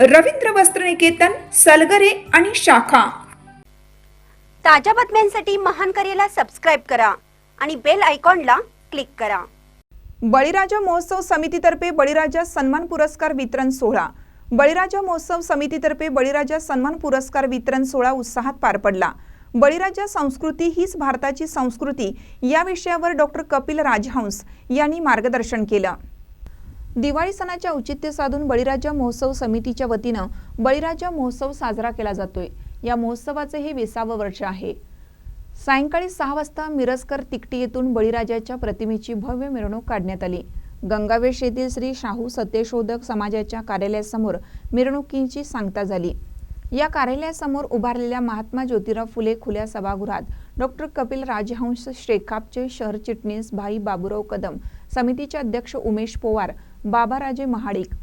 रवींद्र वस्त्रनिकेतन सलगरे आणि शाखा. ताज्या बातम्यांसाठी महान करेला सबस्क्राईब करा आणि बेल आयकॉनला क्लिक करा. बळीराजा महोत्सव समितीतर्फे बळीराजा सन्मान पुरस्कार वितरण सोहळा. बळीराजा महोत्सव समितीतर्फे बळीराजा सन्मान पुरस्कार वितरण सोहळा उत्साहात पार पडला. बळीराजा संस्कृती हीच भारताची संस्कृती या विषयावर डॉक्टर कपिल राजहंस यांनी मार्गदर्शन केलं. दिवाळी सणाच्या औचित्य साधून बळीराजा महोत्सव समितीच्या वतीनं बळीराजा महोत्सव साजरा केला जातोय. या महोत्सवाचे हे विसावं वर्ष आहे. सायंकाळी सहा वाजता मिरजकर तिकटी येथून बळीराजाच्या प्रतिमेची भव्य मिरवणूक काढण्यात आली. गंगावेश येथील श्री शाहू सत्यशोधक समाजाच्या कार्यालयासमोर मिरवणुकीची सांगता झाली. या कार्यालयासमोर उभारलेल्या महात्मा ज्योतिराव फुले खुल्या सभागृहात डॉक्टर कपिल राजहंस शेकापचे शहर चिटणीस भाई बाबुराव कदम समितीचे अध्यक्ष उमेश पोवार बाबाराजे महाडिक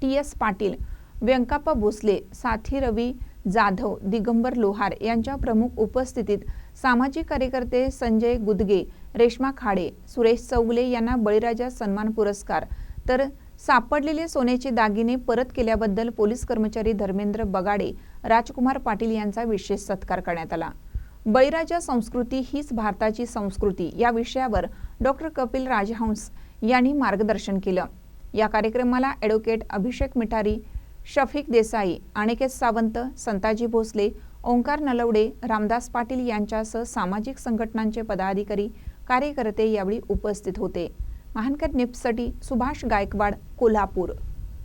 टी एस पाटील व्यंकाप्पा भोसले साथी रवी जाधव दिगंबर लोहार यांच्या प्रमुख उपस्थितीत सामाजिक कार्यकर्ते संजय गुदगे रेश्मा खाडे सुरेश चौगले यांना बळीराजा सन्मान पुरस्कार. तर सापडलेले सोन्याचे दागिने परत केल्याबद्दल पोलीस कर्मचारी धर्मेंद्र बगाडे राजकुमार पाटील यांचा विशेष सत्कार करण्यात आला. बळीराजा संस्कृती हीच भारताची संस्कृती या विषयावर डॉक्टर कपिल राजहंस यांनी मार्गदर्शन केलं. या कार्यक्रमाला ॲडव्होकेट अभिषेक मिठारी शफिक देसाई अनिकेत सावंत संताजी भोसले ओंकार नलवडे रामदास पाटील यांच्यासह सामाजिक संघटनांचे पदाधिकारी कार्यकर्ते यावेळी उपस्थित होते. महानकर निप्ससाठी सुभाष गायकवाड कोल्हापूर.